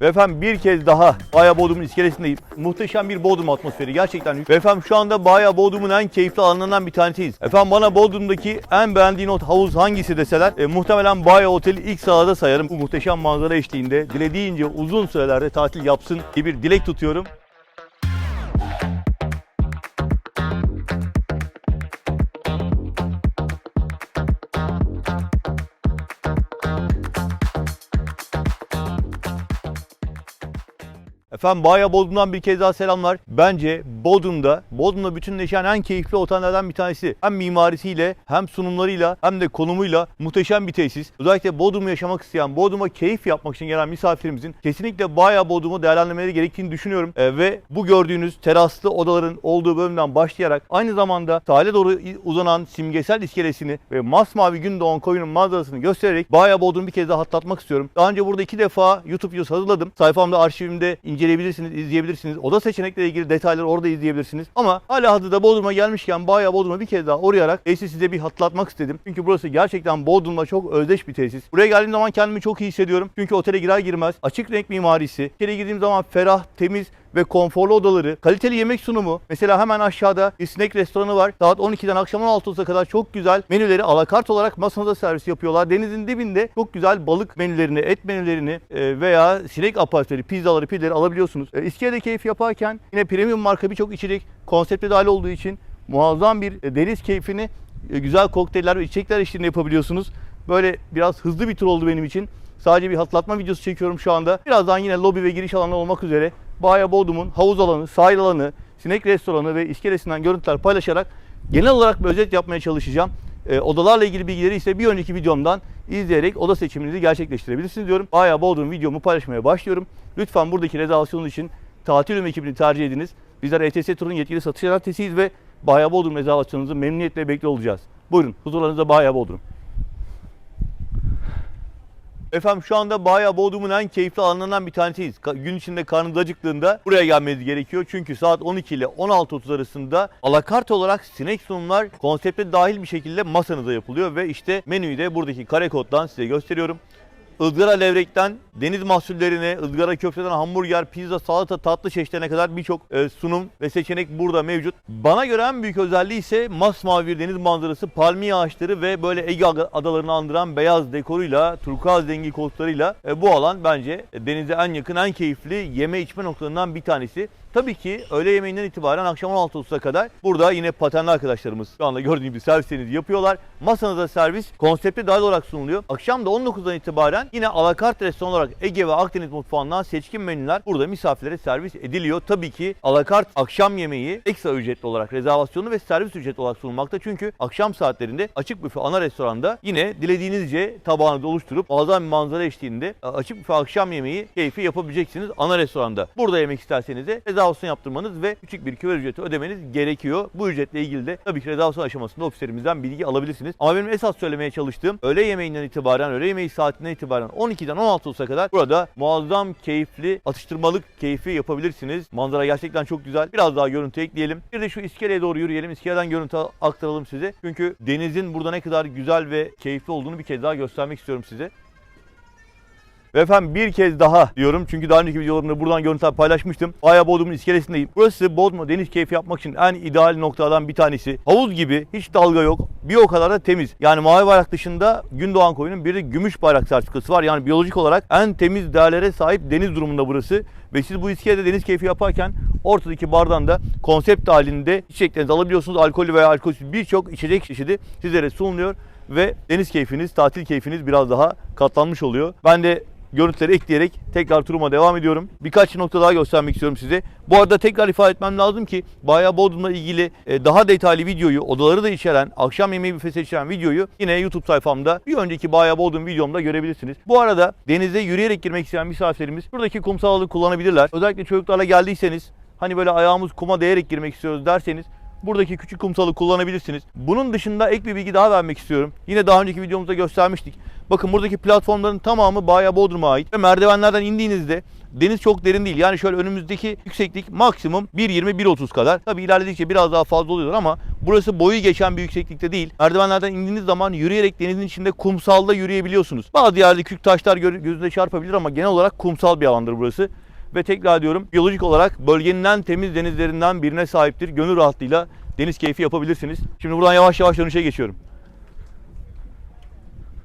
Ve efendim bir kez daha Baya Bodrum'un iskelesindeyim. Muhteşem bir Bodrum atmosferi gerçekten. Ve efendim şu anda Baya Bodrum'un en keyifli alanlarından bir tanesiyiz. Efendim bana Bodrum'daki en beğendiğin o havuz hangisi deseler e, muhtemelen Baya Otel'i ilk sırada sayarım. Bu muhteşem manzara eşliğinde dilediğince uzun sürelerde tatil yapsın diye bir dilek tutuyorum. Efendim Baya Bodrum'dan bir kez daha selamlar. Bence Bodrum'da, Bodrum'da bütünleşen en keyifli otellerden bir tanesi. Hem mimarisiyle, hem sunumlarıyla, hem de konumuyla muhteşem bir tesis. Özellikle Bodrum'u yaşamak isteyen, Bodrum'a keyif yapmak için gelen misafirlerimizin kesinlikle Baya Bodrum'u değerlendirmeleri gerektiğini düşünüyorum. Ee, ve bu gördüğünüz teraslı odaların olduğu bölümden başlayarak aynı zamanda sahile doğru uzanan simgesel iskelesini ve masmavi gün doğan koyunun manzarasını göstererek Baya Bodrum'u bir kez daha hatırlatmak istiyorum. Daha önce burada iki defa YouTube videosu hazırladım. Sayfamda arşivimde inceleyebilirsiniz, izleyebilirsiniz. Oda seçenekleriyle ilgili detayları orada izleyebilirsiniz. Ama hala hazırda Bodrum'a gelmişken Baya Bodrum'a bir kez daha uğrayarak tesisi size bir hatırlatmak istedim. Çünkü burası gerçekten Bodrum'la çok özdeş bir tesis. Buraya geldiğim zaman kendimi çok iyi hissediyorum. Çünkü otele girer girmez açık renk mimarisi, içeri girdiğim zaman ferah, temiz ve konforlu odaları, kaliteli yemek sunumu. Mesela hemen aşağıda bir snack restoranı var. Saat 12'den akşam 16'ya kadar çok güzel menüleri alakart olarak masanıza servis yapıyorlar. Denizin dibinde çok güzel balık menülerini, et menülerini e, veya sinek aparatları, pizzaları, pidleri alabiliyorsunuz. E, İskele'de keyif yaparken yine premium marka birçok içecek konsepte dahil olduğu için muazzam bir e, deniz keyfini güzel kokteyller ve içecekler eşliğinde yapabiliyorsunuz. Böyle biraz hızlı bir tur oldu benim için. Sadece bir hatırlatma videosu çekiyorum şu anda. Birazdan yine lobi ve giriş alanı olmak üzere Baya Bodrum'un havuz alanı, sahil alanı, sinek restoranı ve iskelesinden görüntüler paylaşarak genel olarak bir özet yapmaya çalışacağım. E, odalarla ilgili bilgileri ise bir önceki videomdan izleyerek oda seçiminizi gerçekleştirebilirsiniz diyorum. Baya Bodrum videomu paylaşmaya başlıyorum. Lütfen buradaki rezervasyonun için tatil ekibini tercih ediniz. Bizler ETS Tur'un yetkili satış yöneticisiyiz ve Baya Bodrum rezervasyonunuzu memnuniyetle bekliyor olacağız. Buyurun huzurlarınızda Baya Bodrum. Efendim şu anda Baya Bodrum'un en keyifli alanlarından bir tanesiyiz. Gün içinde karnınız acıktığında buraya gelmeniz gerekiyor. Çünkü saat 12 ile 16.30 arasında alakart olarak sinek sunumlar konsepte dahil bir şekilde masanıza yapılıyor. Ve işte menüyü de buradaki kare koddan size gösteriyorum. Izgara levrekten deniz mahsullerine, ızgara köfteden hamburger, pizza, salata, tatlı çeşitlerine kadar birçok e, sunum ve seçenek burada mevcut. Bana göre en büyük özelliği ise masmavi bir deniz manzarası, palmiye ağaçları ve böyle Ege adalarını andıran beyaz dekoruyla, turkuaz rengi koltuklarıyla e, bu alan bence denize en yakın, en keyifli yeme içme noktalarından bir tanesi. Tabii ki öğle yemeğinden itibaren akşam 16.30'a kadar burada yine patenli arkadaşlarımız şu anda gördüğünüz gibi servislerinizi yapıyorlar. Masanıza servis konsepte dahil olarak sunuluyor. Akşam da 19'dan itibaren yine alakart restoran olarak Ege ve Akdeniz mutfağından seçkin menüler burada misafirlere servis ediliyor. Tabii ki alakart akşam yemeği ekstra ücretli olarak rezervasyonu ve servis ücretli olarak sunulmakta. Çünkü akşam saatlerinde açık büfe ana restoranda yine dilediğinizce tabağınızı oluşturup muazzam bir manzara eşliğinde e, açık büfe akşam yemeği keyfi yapabileceksiniz ana restoranda. Burada yemek isterseniz de yaptırmanız ve küçük bir küver ücreti ödemeniz gerekiyor. Bu ücretle ilgili de tabii ki rezervasyon aşamasında ofislerimizden bilgi alabilirsiniz. Ama benim esas söylemeye çalıştığım öğle yemeğinden itibaren, öğle yemeği saatinden itibaren 12'den 16'a kadar burada muazzam keyifli atıştırmalık keyfi yapabilirsiniz. Manzara gerçekten çok güzel. Biraz daha görüntü ekleyelim. Bir de şu iskeleye doğru yürüyelim. İskeleden görüntü aktaralım size. Çünkü denizin burada ne kadar güzel ve keyifli olduğunu bir kez daha göstermek istiyorum size. Ve efendim bir kez daha diyorum çünkü daha önceki videolarımda buradan görüntüler paylaşmıştım. Baya Bodrum'un iskelesindeyim. Burası Bodrum'da deniz keyfi yapmak için en ideal noktalardan bir tanesi. Havuz gibi hiç dalga yok. Bir o kadar da temiz. Yani mavi bayrak dışında Gündoğan Koyu'nun bir de gümüş bayrak sertifikası var. Yani biyolojik olarak en temiz değerlere sahip deniz durumunda burası. Ve siz bu iskelede deniz keyfi yaparken ortadaki bardan da konsept halinde içeceklerinizi alabiliyorsunuz. Alkollü veya alkolsüz birçok içecek çeşidi sizlere sunuluyor. Ve deniz keyfiniz, tatil keyfiniz biraz daha katlanmış oluyor. Ben de görüntüleri ekleyerek tekrar turuma devam ediyorum. Birkaç nokta daha göstermek istiyorum size. Bu arada tekrar ifade etmem lazım ki Baya Bodrum'la ilgili e, daha detaylı videoyu, odaları da içeren, akşam yemeği büfesi içeren videoyu yine YouTube sayfamda bir önceki Baya Bodrum videomda görebilirsiniz. Bu arada denize yürüyerek girmek isteyen misafirlerimiz buradaki kumsallığı kullanabilirler. Özellikle çocuklarla geldiyseniz hani böyle ayağımız kuma değerek girmek istiyoruz derseniz buradaki küçük kumsalı kullanabilirsiniz. Bunun dışında ek bir bilgi daha vermek istiyorum. Yine daha önceki videomuzda göstermiştik. Bakın buradaki platformların tamamı Bayağı Bodrum'a ait ve merdivenlerden indiğinizde deniz çok derin değil. Yani şöyle önümüzdeki yükseklik maksimum 1.20-1.30 kadar. Tabii ilerledikçe biraz daha fazla oluyor ama burası boyu geçen bir yükseklikte değil. Merdivenlerden indiğiniz zaman yürüyerek denizin içinde kumsalda yürüyebiliyorsunuz. Bazı yerde küçük taşlar gö- gözünüze çarpabilir ama genel olarak kumsal bir alandır burası. Ve tekrar diyorum biyolojik olarak bölgenin en temiz denizlerinden birine sahiptir. Gönül rahatlığıyla deniz keyfi yapabilirsiniz. Şimdi buradan yavaş yavaş dönüşe geçiyorum.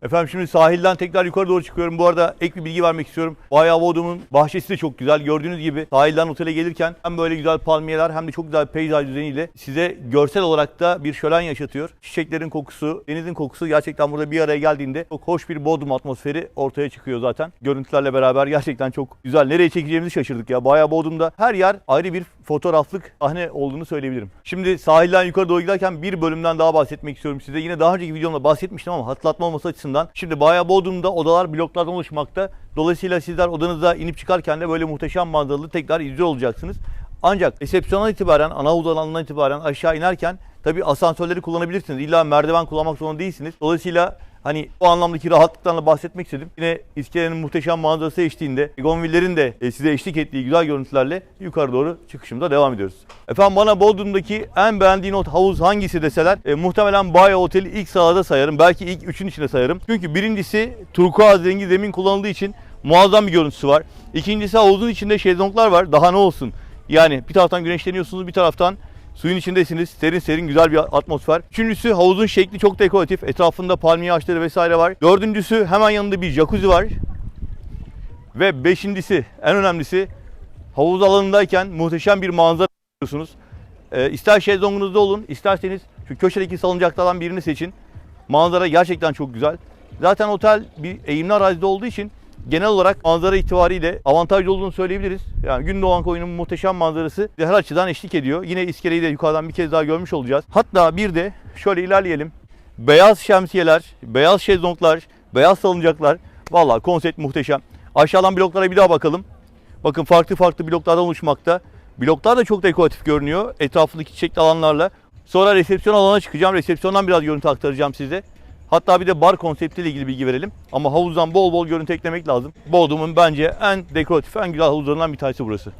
Efendim şimdi sahilden tekrar yukarı doğru çıkıyorum. Bu arada ek bir bilgi vermek istiyorum. Bayağı Bodrum'un bahçesi de çok güzel. Gördüğünüz gibi sahilden otele gelirken hem böyle güzel palmiyeler hem de çok güzel peyzaj düzeniyle size görsel olarak da bir şölen yaşatıyor. Çiçeklerin kokusu, denizin kokusu gerçekten burada bir araya geldiğinde çok hoş bir Bodrum atmosferi ortaya çıkıyor zaten. Görüntülerle beraber gerçekten çok güzel. Nereye çekeceğimizi şaşırdık ya. Bayağı Bodrum'da her yer ayrı bir fotoğraflık sahne olduğunu söyleyebilirim. Şimdi sahilden yukarı doğru giderken bir bölümden daha bahsetmek istiyorum size. Yine daha önceki videomda bahsetmiştim ama hatırlatma olması açısından. Şimdi Bayağı Bodrum'da odalar bloklardan oluşmakta. Dolayısıyla sizler odanıza inip çıkarken de böyle muhteşem manzaralı tekrar izliyor olacaksınız. Ancak resepsiyondan itibaren, ana havuz alanından itibaren aşağı inerken tabi asansörleri kullanabilirsiniz. İlla merdiven kullanmak zorunda değilsiniz. Dolayısıyla hani o anlamdaki rahatlıktan da bahsetmek istedim. Yine iskelenin muhteşem manzarası eşliğinde Gonvillerin de e, size eşlik ettiği güzel görüntülerle yukarı doğru çıkışımıza devam ediyoruz. Efendim bana Bodrum'daki en beğendiğin o havuz hangisi deseler e, muhtemelen Bayo Oteli ilk sırada sayarım. Belki ilk üçün içine sayarım. Çünkü birincisi turkuaz rengi zemin kullanıldığı için muazzam bir görüntüsü var. İkincisi havuzun içinde şezlonglar var. Daha ne olsun? Yani bir taraftan güneşleniyorsunuz bir taraftan Suyun içindesiniz. Serin serin güzel bir atmosfer. Üçüncüsü havuzun şekli çok dekoratif. Etrafında palmiye ağaçları vesaire var. Dördüncüsü hemen yanında bir jacuzzi var. Ve beşincisi en önemlisi havuz alanındayken muhteşem bir manzara görüyorsunuz. Ee, ister şezlongunuzda olun isterseniz şu köşedeki salıncaklardan birini seçin. Manzara gerçekten çok güzel. Zaten otel bir eğimli arazide olduğu için genel olarak manzara itibariyle avantajlı olduğunu söyleyebiliriz. Yani Gündoğan koyunun muhteşem manzarası her açıdan eşlik ediyor. Yine iskeleyi de yukarıdan bir kez daha görmüş olacağız. Hatta bir de şöyle ilerleyelim. Beyaz şemsiyeler, beyaz şezlonglar, beyaz salıncaklar. Vallahi konsept muhteşem. Aşağıdan bloklara bir daha bakalım. Bakın farklı farklı bloklardan oluşmakta. Bloklar da çok dekoratif görünüyor. Etrafındaki çiçekli alanlarla. Sonra resepsiyon alanına çıkacağım. Resepsiyondan biraz görüntü aktaracağım size. Hatta bir de bar konseptiyle ilgili bilgi verelim. Ama havuzdan bol bol görüntü eklemek lazım. Bodrum'un bence en dekoratif, en güzel havuzlarından bir tanesi burası.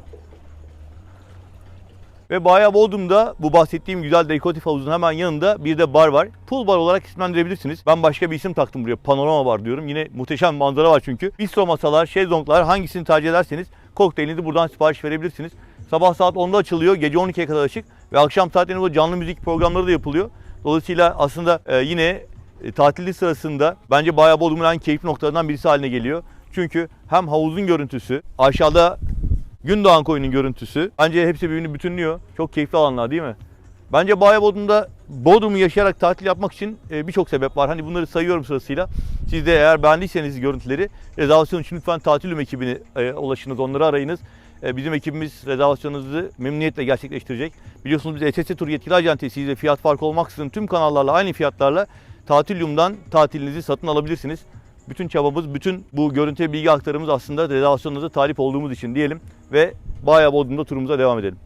Ve Bayağı Bodrum'da bu bahsettiğim güzel dekoratif havuzun hemen yanında bir de bar var. Pool bar olarak isimlendirebilirsiniz. Ben başka bir isim taktım buraya. Panorama bar diyorum. Yine muhteşem manzara var çünkü. Bistro masalar, şezlonglar hangisini tercih ederseniz kokteylinizi buradan sipariş verebilirsiniz. Sabah saat 10'da açılıyor. Gece 12'ye kadar açık. Ve akşam saatlerinde canlı müzik programları da yapılıyor. Dolayısıyla aslında e, yine e, tatili sırasında bence Bayağı Bodrum'un en keyifli noktalarından birisi haline geliyor. Çünkü hem havuzun görüntüsü, aşağıda Gündoğan koyunun görüntüsü. Bence hepsi birbirini bütünlüyor. Çok keyifli alanlar değil mi? Bence Bayağı Bodrum'da Bodrum'u yaşayarak tatil yapmak için e, birçok sebep var. Hani bunları sayıyorum sırasıyla. Siz de eğer beğendiyseniz görüntüleri rezervasyon için lütfen tatilüm ekibine e, ulaşınız, onları arayınız. E, Bizim ekibimiz rezervasyonunuzu memnuniyetle gerçekleştirecek. Biliyorsunuz biz ETS Tur yetkili acentesiyiz ve fiyat farkı olmaksızın tüm kanallarla aynı fiyatlarla Tatilium'dan tatilinizi satın alabilirsiniz. Bütün çabamız, bütün bu görüntü bilgi aktarımız aslında rezervasyonunuza talip olduğumuz için diyelim ve Bayağı Bodrum'da turumuza devam edelim.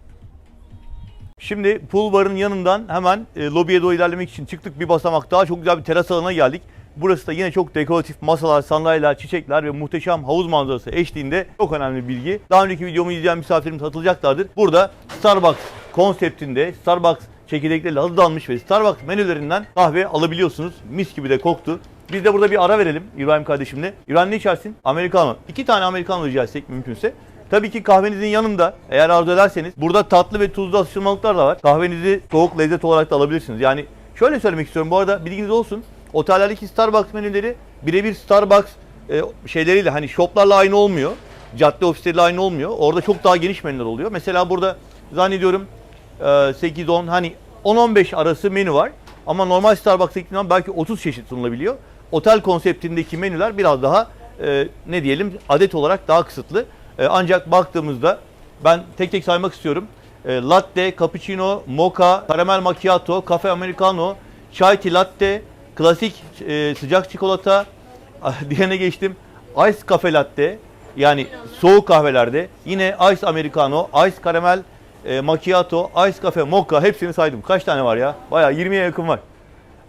Şimdi pool barın yanından hemen e, lobiye doğru ilerlemek için çıktık bir basamak daha çok güzel bir teras alanına geldik. Burası da yine çok dekoratif masalar, sandalyeler, çiçekler ve muhteşem havuz manzarası eşliğinde çok önemli bilgi. Daha önceki videomu izleyen misafirimiz hatırlayacaklardır. Burada Starbucks konseptinde Starbucks çekirdekleriyle hazırlanmış ve Starbucks menülerinden kahve alabiliyorsunuz. Mis gibi de koktu. Biz de burada bir ara verelim İbrahim kardeşimle. İbrahim ne içersin? Americano. İki tane Americano rica etsek mümkünse. Tabii ki kahvenizin yanında eğer arzu ederseniz burada tatlı ve tuzlu atıştırmalıklar da var. Kahvenizi soğuk lezzet olarak da alabilirsiniz. Yani şöyle söylemek istiyorum bu arada bilginiz olsun. Otellerdeki Starbucks menüleri birebir Starbucks e, şeyleriyle hani shoplarla aynı olmuyor. Cadde ofisleriyle aynı olmuyor. Orada çok daha geniş menüler oluyor. Mesela burada zannediyorum 8-10 hani 10-15 arası menü var. Ama normal Starbucks'takinden belki 30 çeşit sunulabiliyor. Otel konseptindeki menüler biraz daha e, ne diyelim adet olarak daha kısıtlı. E, ancak baktığımızda ben tek tek saymak istiyorum. E, latte, cappuccino, mocha, karamel macchiato, cafe americano, chai tea latte, klasik e, sıcak çikolata, diğerine geçtim. Ice cafe latte yani soğuk kahvelerde yine ice americano, ice karamel e, macchiato, ice cafe, mocha hepsini saydım. Kaç tane var ya? Bayağı 20'ye yakın var.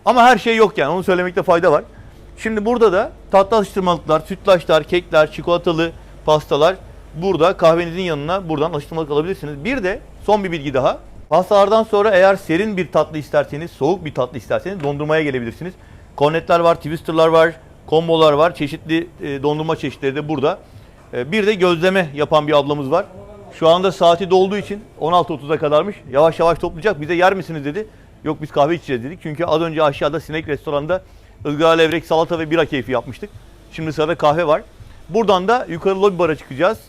Ama her şey yok yani onu söylemekte fayda var. Şimdi burada da tatlı atıştırmalıklar, sütlaçlar, kekler, çikolatalı pastalar burada kahvenizin yanına buradan atıştırmalık alabilirsiniz. Bir de son bir bilgi daha. Pastalardan sonra eğer serin bir tatlı isterseniz, soğuk bir tatlı isterseniz dondurmaya gelebilirsiniz. Kornetler var, twisterlar var, kombolar var. Çeşitli e, dondurma çeşitleri de burada. E, bir de gözleme yapan bir ablamız var. Şu anda saati dolduğu için 16.30'a kadarmış. Yavaş yavaş toplayacak. Bize yer misiniz dedi. Yok biz kahve içeceğiz dedik. Çünkü az önce aşağıda sinek restoranda ızgara levrek, salata ve bira keyfi yapmıştık. Şimdi sırada kahve var. Buradan da yukarı lobi bara çıkacağız.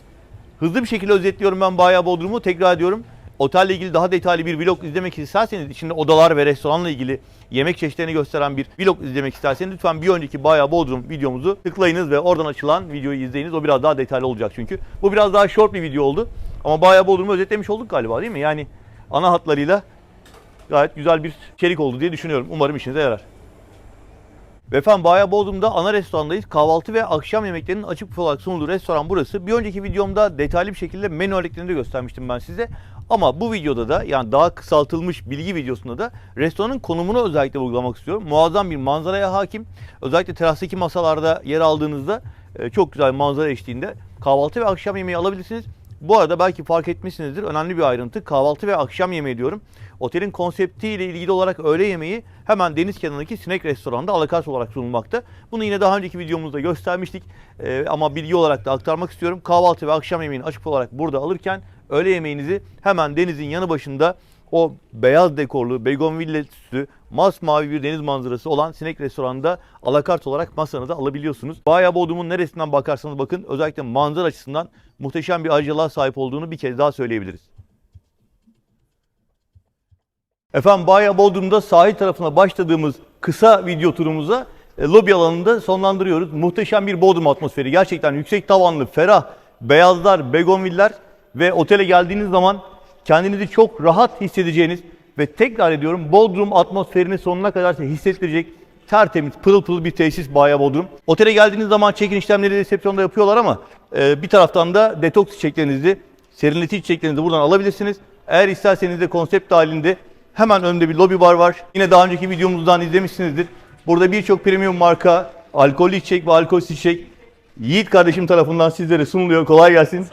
Hızlı bir şekilde özetliyorum ben Bayağı Bodrum'u. Tekrar ediyorum. Otelle ilgili daha detaylı bir vlog izlemek isterseniz, içinde odalar ve restoranla ilgili yemek çeşitlerini gösteren bir vlog izlemek isterseniz lütfen bir önceki Bayağı Bodrum videomuzu tıklayınız ve oradan açılan videoyu izleyiniz. O biraz daha detaylı olacak çünkü. Bu biraz daha short bir video oldu. Ama Bayağı Bodrum'u özetlemiş olduk galiba değil mi? Yani ana hatlarıyla gayet güzel bir içerik oldu diye düşünüyorum. Umarım işinize yarar. Ve efendim Bayağı Bodrum'da ana restorandayız. Kahvaltı ve akşam yemeklerinin açık büfe olarak sunulduğu restoran burası. Bir önceki videomda detaylı bir şekilde menü örneklerini de göstermiştim ben size. Ama bu videoda da yani daha kısaltılmış bilgi videosunda da restoranın konumunu özellikle vurgulamak istiyorum. Muazzam bir manzaraya hakim. Özellikle terastaki masalarda yer aldığınızda e, çok güzel manzara eşliğinde kahvaltı ve akşam yemeği alabilirsiniz. Bu arada belki fark etmişsinizdir önemli bir ayrıntı. Kahvaltı ve akşam yemeği diyorum. Otelin konseptiyle ilgili olarak öğle yemeği hemen deniz kenarındaki sinek restoranda alakart olarak sunulmakta. Bunu yine daha önceki videomuzda göstermiştik. Ee, ama bilgi olarak da aktarmak istiyorum. Kahvaltı ve akşam yemeğini açık olarak burada alırken öğle yemeğinizi hemen denizin yanı başında o beyaz dekorlu, begonville süslü, masmavi bir deniz manzarası olan sinek restoranda alakart olarak masanıza alabiliyorsunuz. Bayağı Bodrum'un neresinden bakarsanız bakın özellikle manzara açısından muhteşem bir ayrıcalığa sahip olduğunu bir kez daha söyleyebiliriz. Efendim Bayağı Bodrum'da sahil tarafına başladığımız kısa video turumuza e, lobi alanında sonlandırıyoruz. Muhteşem bir Bodrum atmosferi. Gerçekten yüksek tavanlı, ferah, beyazlar, begonviller ve otele geldiğiniz zaman kendinizi çok rahat hissedeceğiniz ve tekrar ediyorum Bodrum atmosferini sonuna kadar hissettirecek tertemiz, pırıl pırıl bir tesis Bayağı Bodrum. Otele geldiğiniz zaman check-in işlemleri resepsiyonda yapıyorlar ama e, bir taraftan da detoks içeceklerinizi, serinletici içeceklerinizi buradan alabilirsiniz. Eğer isterseniz de konsept halinde hemen önünde bir lobi bar var. Yine daha önceki videomuzdan izlemişsinizdir. Burada birçok premium marka alkollü içecek ve alkolsüz içecek Yiğit kardeşim tarafından sizlere sunuluyor. Kolay gelsin.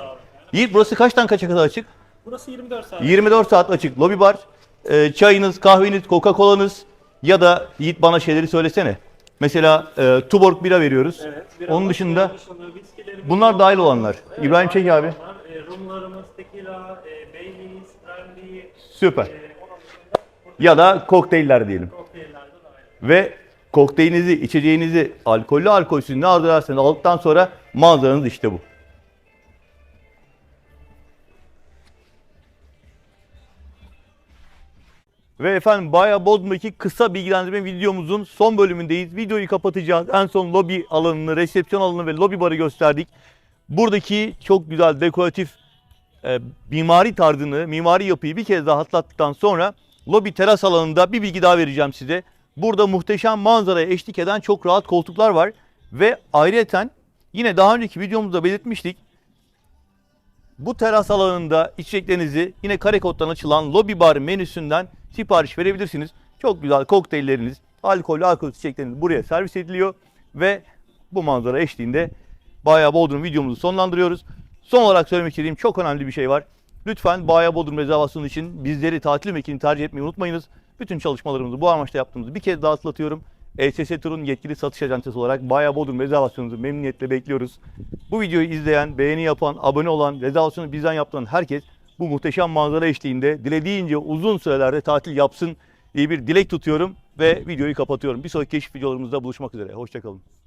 Yiğit burası kaçtan kaça kadar açık? Burası 24 saat. 24 saat açık lobi bar. Ee, çayınız, kahveniz, Coca-Cola'nız ya da Yiğit bana şeyleri söylesene. Mesela e, Tuborg bira veriyoruz. Evet. Onun dışında dışında viskilerimiz bunlar var. dahil olanlar. Evet, İbrahim çek abi. E, rumlarımız, tequila, e, Baileys, brandy, Süper. e, onun dışında burada Ya da kokteyller diyelim. kokteyller de dahil. Ve kokteylinizi, içeceğinizi alkollü alkolsüz ne arzu ederseniz aldıktan sonra manzaranız işte bu. Ve efendim Bayağı Bodrum'daki kısa bilgilendirme videomuzun son bölümündeyiz. Videoyu kapatacağız. En son lobi alanını, resepsiyon alanını ve lobi barı gösterdik. Buradaki çok güzel dekoratif e, mimari tarzını, mimari yapıyı bir kez daha hatırlattıktan sonra lobi teras alanında bir bilgi daha vereceğim size. Burada muhteşem manzaraya eşlik eden çok rahat koltuklar var ve ayrıyeten yine daha önceki videomuzda belirtmiştik. Bu teras alanında içeceklerinizi yine kare koddan açılan lobi bar menüsünden sipariş verebilirsiniz. Çok güzel kokteylleriniz, alkollü alkol içecekleriniz buraya servis ediliyor ve bu manzara eşliğinde Bayağı Bodrum videomuzu sonlandırıyoruz. Son olarak söylemek istediğim çok önemli bir şey var. Lütfen Bayağı Bodrum rezervasyonu için bizleri tatil mekini tercih etmeyi unutmayınız. Bütün çalışmalarımızı bu amaçla yaptığımızı bir kez daha hatırlatıyorum. ESS Tur'un yetkili satış ajantası olarak Bayağı Bodrum rezervasyonunuzu memnuniyetle bekliyoruz. Bu videoyu izleyen, beğeni yapan, abone olan, rezervasyonu bizden yaptıran herkes bu muhteşem manzara eşliğinde dilediğince uzun sürelerde tatil yapsın diye bir dilek tutuyorum ve videoyu kapatıyorum. Bir sonraki keşif videolarımızda buluşmak üzere. Hoşçakalın.